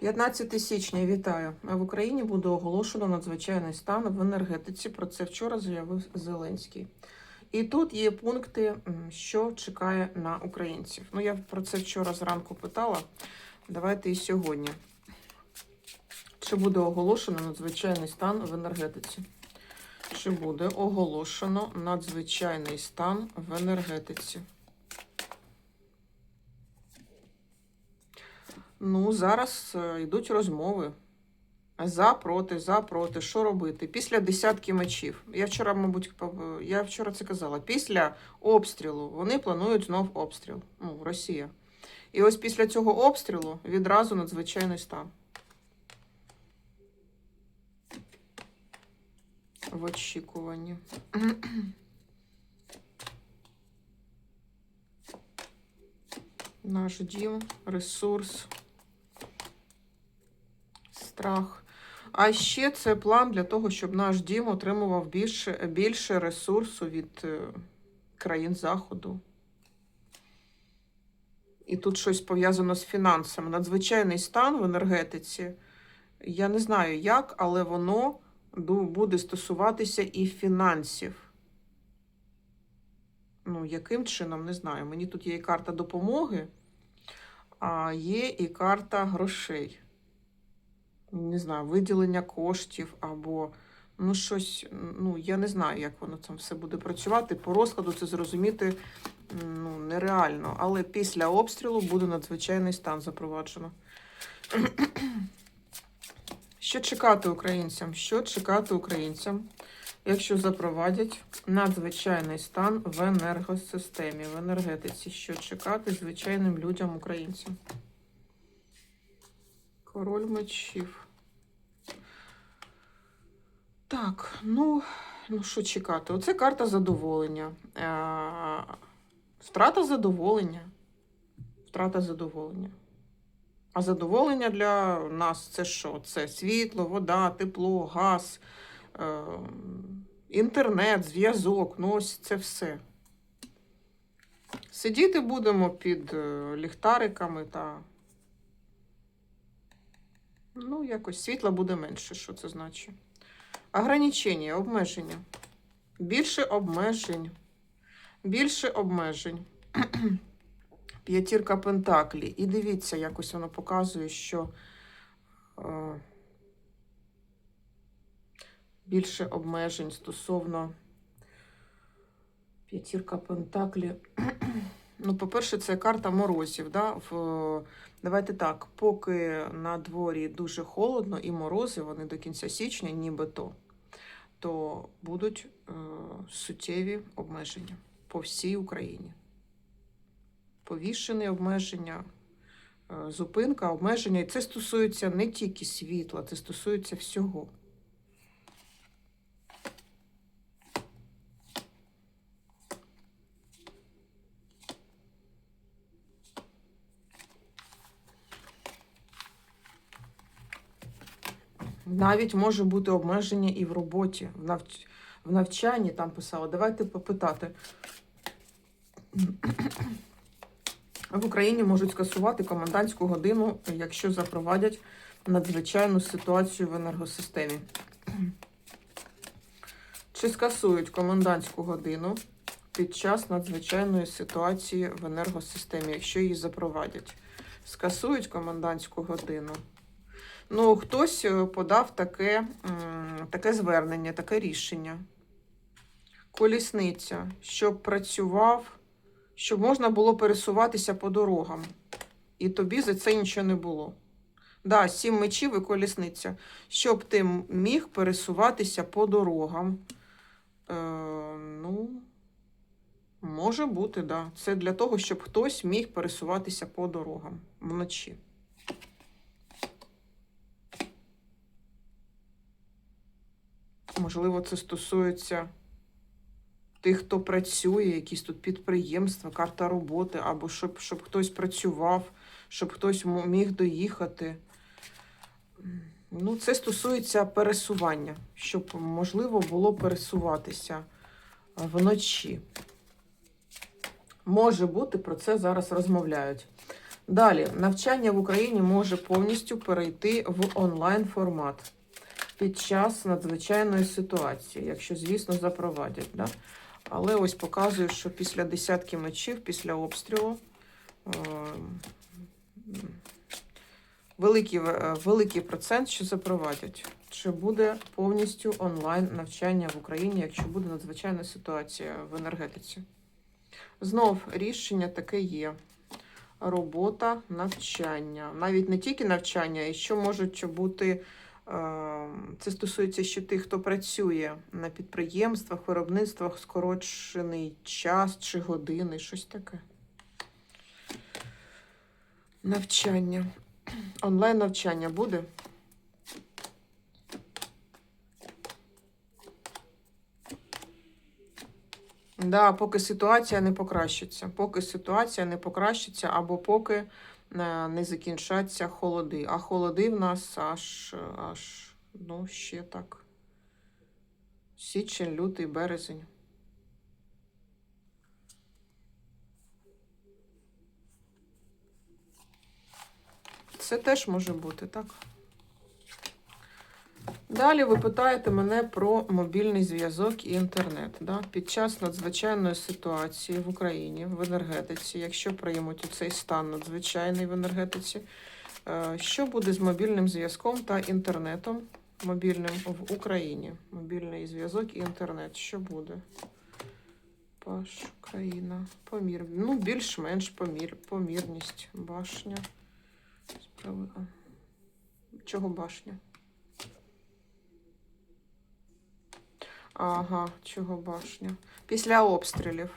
15 січня вітаю. В Україні буде оголошено надзвичайний стан в енергетиці. Про це вчора заявив Зеленський. І тут є пункти, що чекає на українців. Ну, я про це вчора зранку питала. Давайте і сьогодні. Чи буде оголошено надзвичайний стан в енергетиці? Чи буде оголошено надзвичайний стан в енергетиці? Ну, зараз е, йдуть розмови. За, проти, за, проти. Що робити? Після десятки мечів. Я вчора, мабуть, я вчора це казала. Після обстрілу вони планують знов обстріл. Ну, Росія. І ось після цього обстрілу відразу надзвичайний стан. В очікуванні. Наш дім, ресурс, страх. А ще це план для того, щоб наш дім отримував більше, більше ресурсу від е, країн Заходу. І тут щось пов'язано з фінансами. Надзвичайний стан в енергетиці. Я не знаю як, але воно буде стосуватися і фінансів. Ну, яким чином, не знаю. Мені тут є і карта допомоги, а є і карта грошей. Не знаю, виділення коштів або ну щось. Ну, я не знаю, як воно там все буде працювати. По розкладу це зрозуміти ну, нереально. Але після обстрілу буде надзвичайний стан запроваджено. Що чекати українцям? Що чекати українцям, якщо запровадять надзвичайний стан в енергосистемі, в енергетиці? Що чекати звичайним людям, українцям? Король мечів. Так, ну, ну що чекати? Оце карта задоволення. Е, Втрата задоволення. Втрата задоволення. А задоволення для нас це що? Це світло, вода, тепло, газ, е, інтернет, зв'язок. Ну, ось це все. Сидіти будемо під е, ліхтариками та. Ну, якось світла буде менше, що це значить. Ограничення, обмеження. Більше обмежень. Більше обмежень. П'ятірка Пентаклі. І дивіться, якось воно показує, що е, більше обмежень стосовно п'ятірка Пентаклі. Ну, по-перше, це карта морозів. Да? В, давайте так, поки на дворі дуже холодно і морози, вони до кінця січня, нібито, то будуть е, суттєві обмеження по всій Україні повішені обмеження, е, зупинка, обмеження. І це стосується не тільки світла, це стосується всього. Навіть може бути обмеження і в роботі, в, навч... в навчанні там писала. Давайте попитати. В Україні можуть скасувати комендантську годину, якщо запровадять надзвичайну ситуацію в енергосистемі. Чи скасують комендантську годину під час надзвичайної ситуації в енергосистемі, якщо її запровадять? Скасують комендантську годину. Ну, хтось е, подав таке, таке звернення, таке рішення. Колісниця, щоб працював щоб можна було пересуватися по дорогам. І тобі за це нічого не було. Да, сім мечів і колісниця. Щоб ти міг пересуватися по дорогам. Е, ну, може бути, да. Це для того, щоб хтось міг пересуватися по дорогам вночі. Можливо, це стосується тих, хто працює, якісь тут підприємства, карта роботи, або щоб, щоб хтось працював, щоб хтось міг доїхати. Ну, це стосується пересування, щоб можливо було пересуватися вночі. Може бути, про це зараз розмовляють. Далі, навчання в Україні може повністю перейти в онлайн формат під час надзвичайної ситуації, якщо, звісно, запровадять. Да? Але ось показую, що після десятки мечів, після обстрілу, е, великий, е, великий процент, що запровадять. Чи буде повністю онлайн навчання в Україні, якщо буде надзвичайна ситуація в енергетиці? Знов рішення таке є. Робота, навчання. Навіть не тільки навчання, і що можуть бути. Е, Це стосується ще тих, хто працює на підприємствах, виробництвах, скорочений час чи години, щось таке. Навчання. Онлайн навчання буде? Да, поки ситуація не покращиться. Поки ситуація не покращиться, або поки не закінчаться холоди. А холоди в нас аж, аж ну, ще так. Січень, лютий, березень. Це теж може бути, так? Далі ви питаєте мене про мобільний зв'язок і інтернет. Да? Під час надзвичайної ситуації в Україні в енергетиці, якщо приймуть у цей стан надзвичайний в енергетиці, е, що буде з мобільним зв'язком та інтернетом мобільним в Україні? Мобільний зв'язок і інтернет. Що буде? Паш, Україна, помір. Ну, більш-менш помір, помірність. Башня. Справи. Чого башня? Ага, чого башня? Після обстрілів.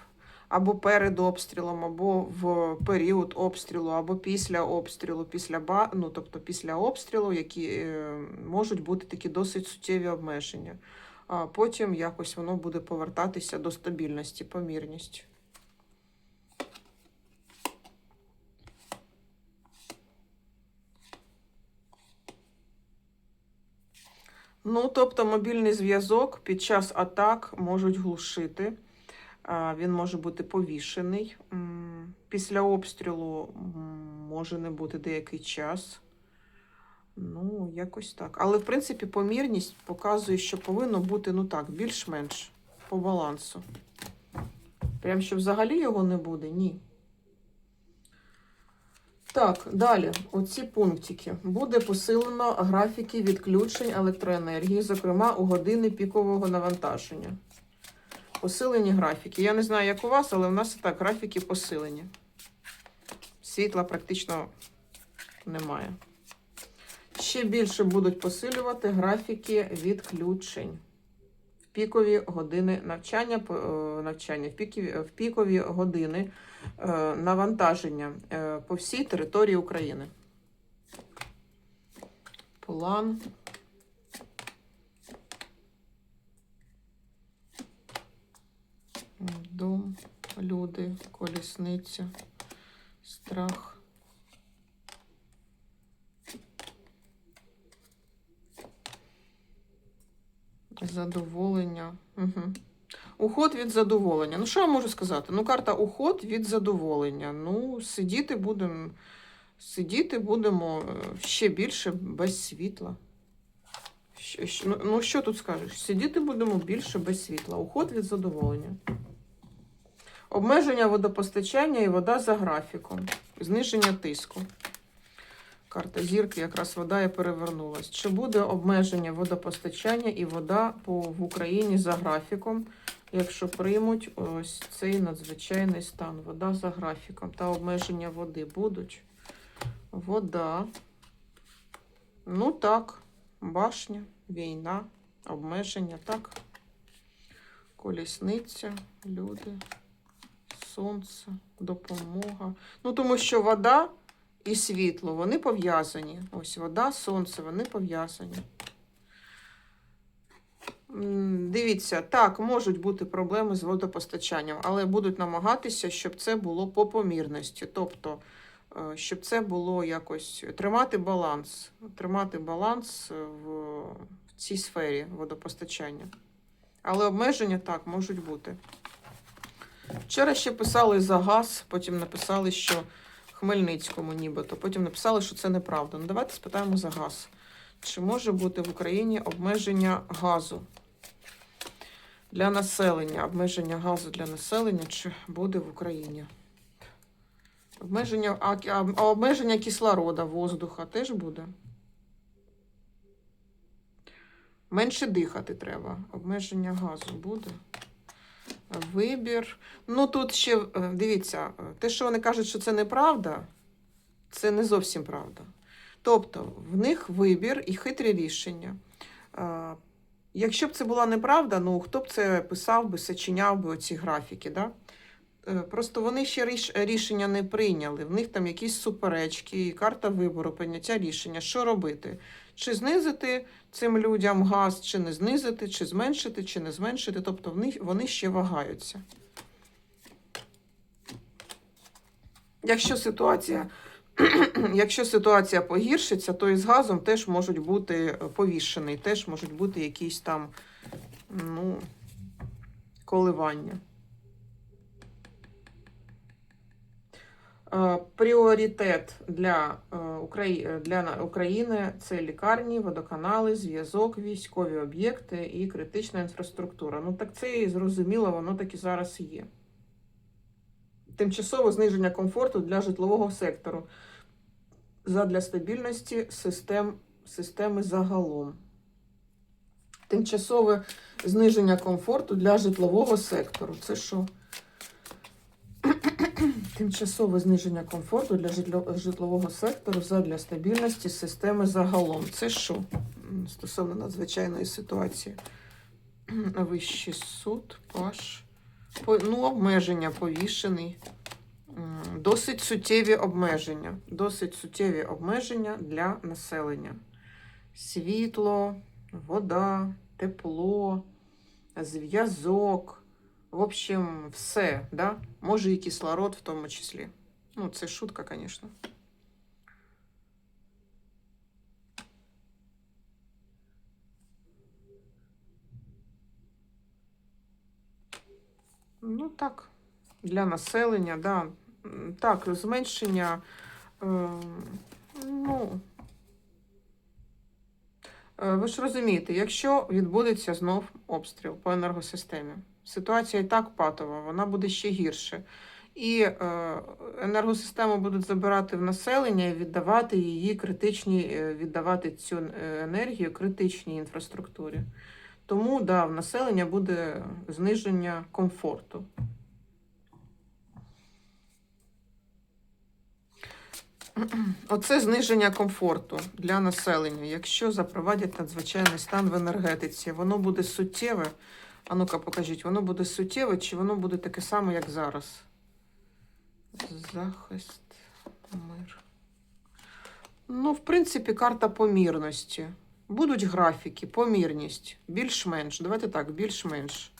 Або перед обстрілом, або в період обстрілу, або після обстрілу, після ба... ну, тобто після обстрілу, які е, можуть бути такі досить суттєві обмеження. А потім якось воно буде повертатися до стабільності, помірність. Ну, тобто мобільний зв'язок під час атак можуть глушити. Він може бути повішений. Після обстрілу може не бути деякий час. Ну, якось так. Але, в принципі, помірність показує, що повинно бути, ну так, більш-менш по балансу. Прям що взагалі його не буде? Ні. Так, далі, оці пунктики. Буде посилено графіки відключень електроенергії, зокрема у години пікового навантаження. Посилені графіки. Я не знаю, як у вас, але у нас і так графіки посилені. Світла практично немає. Ще більше будуть посилювати графіки відключень. Пікові години навчання, е, навчання в, пікові, в пікові години е, навантаження е, по всій території України. План. Дом, люди, колісниця, страх. Задоволення. Угу. Уход від задоволення. Ну, що я можу сказати? Ну, карта уход від задоволення. Ну, сидіти будемо, сидіти будемо е, ще більше без світла. Ну, ну, що тут скажеш? Сидіти будемо більше без світла. Уход від задоволення. Обмеження водопостачання і вода за графіком. Зниження тиску. Карта зірки, якраз вода і перевернулась. Чи буде обмеження водопостачання і вода по, в Україні за графіком, якщо приймуть ось цей надзвичайний стан? Вода за графіком та обмеження води будуть? Вода. Ну так, башня, війна, обмеження, так. Колісниця, люди, сонце, допомога. Ну, тому що вода і світло, вони пов'язані. Ось вода, сонце, вони пов'язані. Дивіться, так, можуть бути проблеми з водопостачанням, але будуть намагатися, щоб це було по помірності. Тобто, е, щоб це було якось тримати баланс, тримати баланс в, в цій сфері водопостачання. Але обмеження так можуть бути. Вчора ще писали за газ, потім написали, що Хмельницькому, нібито. Потім написали, що це неправда. Ну, давайте спитаємо за газ. Чи може бути в Україні обмеження газу для населення? Обмеження газу для населення чи буде в Україні? Обмеження, а, а, обмеження кислорода, воздуха теж буде? Менше дихати треба. Обмеження газу буде. Вибір. Ну тут ще е, дивіться, те, що вони кажуть, що це неправда, це не зовсім правда. Тобто, в них вибір і хитрі рішення. Е, Якщо б це була неправда, ну хто б це писав би, сочиняв би оці графіки, да? Е, Просто вони ще ріш- рішення не прийняли. В них там якісь суперечки, карта вибору, прийняття рішення. Що робити? Чи знизити цим людям газ, чи не знизити, чи зменшити, чи не зменшити. Тобто вони ще вагаються. Якщо ситуація, якщо ситуація погіршиться, то і з газом теж можуть бути е, повішений, теж можуть бути якісь там ну, коливання. Пріоритет для, е, е, для України це лікарні, водоканали, зв'язок, військові об'єкти і критична інфраструктура. Ну так це і зрозуміло, воно так і зараз є. Тимчасове зниження комфорту для житлового сектору задля стабільності систем, системи загалом. Тимчасове зниження комфорту для житлового сектору. Це що? Тимчасове зниження комфорту для житлового сектору задля стабільності системи загалом. Це що? Стосовно надзвичайної ситуації. Вищий суд, паш. Ну, обмеження повішений. Досить суттєві обмеження. Досить суттєві обмеження для населення. Світло, вода, тепло, зв'язок. В общем, все, да? Може і кислород в тому числі. Ну, це шутка, звісно. Ну, так, для населення, да. Так, зменшення. Е, ну, е, ви ж розумієте, якщо відбудеться знов обстріл по енергосистемі, ситуація і так патова, вона буде ще гірше. І е, енергосистему будуть забирати в населення і віддавати її критичній, е, віддавати цю е, енергію критичній інфраструктурі. Тому да, в населення буде зниження комфорту. Оце зниження комфорту для населення. Якщо запровадять надзвичайний стан в енергетиці, воно буде суттєве. А ну-ка, покажіть, воно буде суттєве, чи воно буде таке саме, як зараз? Захист, мир. Ну, в принципі, карта помірності. Будуть графіки, помірність, більш-менш. Давайте так, більш-менш.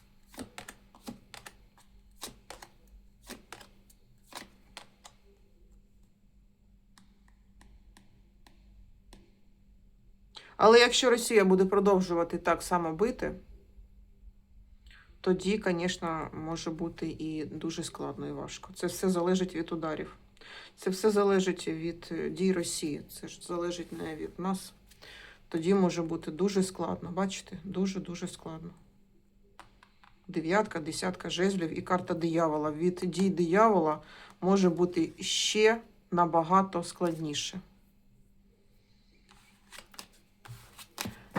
Але якщо Росія буде продовжувати так само бити, тоді, звісно, може бути і дуже складно і важко. Це все залежить від ударів. Це все залежить від е, дій Росії. Це ж залежить не від нас. Тоді може бути дуже складно. Бачите? Дуже-дуже складно. Дев'ятка, десятка жезлів і карта диявола. Від дій диявола може бути ще набагато складніше.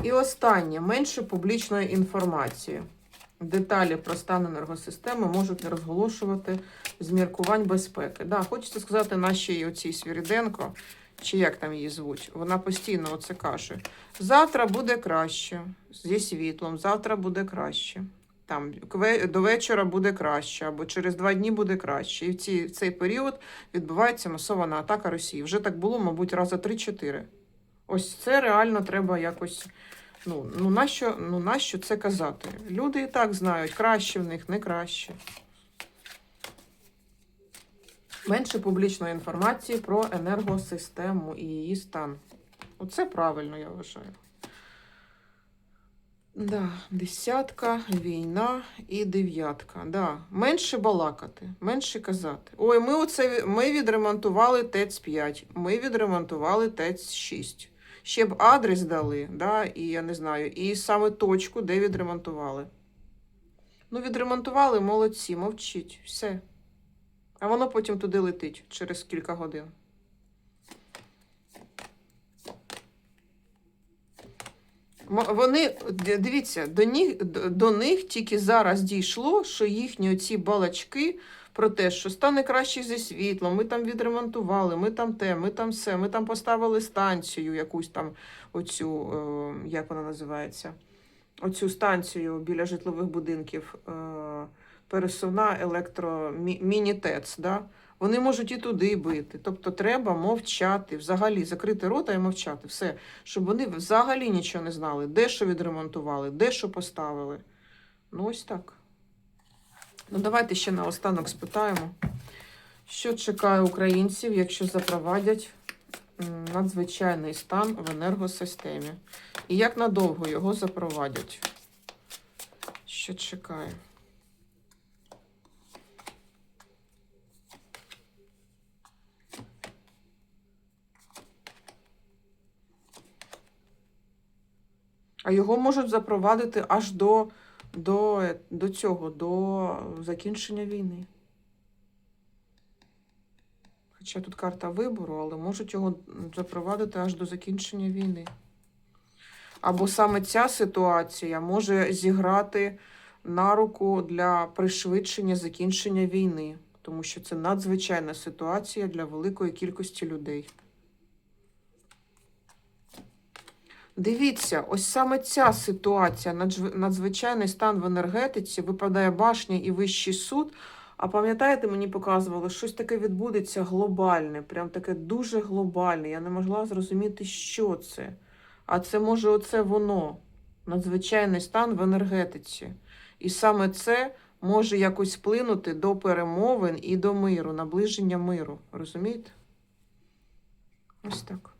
І останнє менше публічної інформації. Деталі про стан енергосистеми можуть не розголошувати з міркувань безпеки. Да, хочеться сказати нашій оцій Свіріденко, чи як там її звуть, вона постійно оце каже: завтра буде краще зі світлом, завтра буде краще. Там до вечора буде краще, або через два дні буде краще. І в, ці, в цей період відбувається масована атака Росії. Вже так було, мабуть, раза 3-4. Ось це реально треба якось. Ну, ну, нащо, ну нащо це казати? Люди і так знають, краще в них, не краще. Менше публічної інформації про енергосистему і її стан. Оце правильно, я вважаю. Да, десятка, війна і дев'ятка. Да. Менше балакати, менше казати. Ой, ми оце ми відремонтували ТЕЦ 5, ми відремонтували ТЕЦ 6. Ще б адрес дали, да, і я не знаю, і саме точку, де відремонтували. Ну, відремонтували, молодці, мовчіть, все. А воно потім туди летить через кілька годин. Вони, дивіться, до них, до них тільки зараз дійшло, що їхні оці балачки про те, що стане краще зі світлом, ми там відремонтували, ми там те, ми там все, ми там поставили станцію, якусь там оцю, е, як вона називається, оцю станцію біля житлових будинків, е, пересувна електро да? Вони можуть і туди бити. Тобто треба мовчати, взагалі закрити рота і мовчати. Все щоб вони взагалі нічого не знали, де що відремонтували, де що поставили. Ну, ось так. Ну, давайте ще наостанок спитаємо, що чекає українців, якщо запровадять надзвичайний стан в енергосистемі. І як надовго його запровадять? Що чекає? А його можуть запровадити аж до, до, до цього, до закінчення війни. Хоча тут карта вибору, але можуть його запровадити аж до закінчення війни. Або саме ця ситуація може зіграти на руку для пришвидшення закінчення війни, тому що це надзвичайна ситуація для великої кількості людей. Дивіться, ось саме ця ситуація, надзвичайний стан в енергетиці, випадає башня і вищий суд. А пам'ятаєте, мені показували, щось таке відбудеться глобальне, прям таке дуже глобальне. Я не могла зрозуміти, що це. А це може оце воно, надзвичайний стан в енергетиці. І саме це може якось вплинути до перемовин і до миру, наближення миру. Розумієте? Ось так.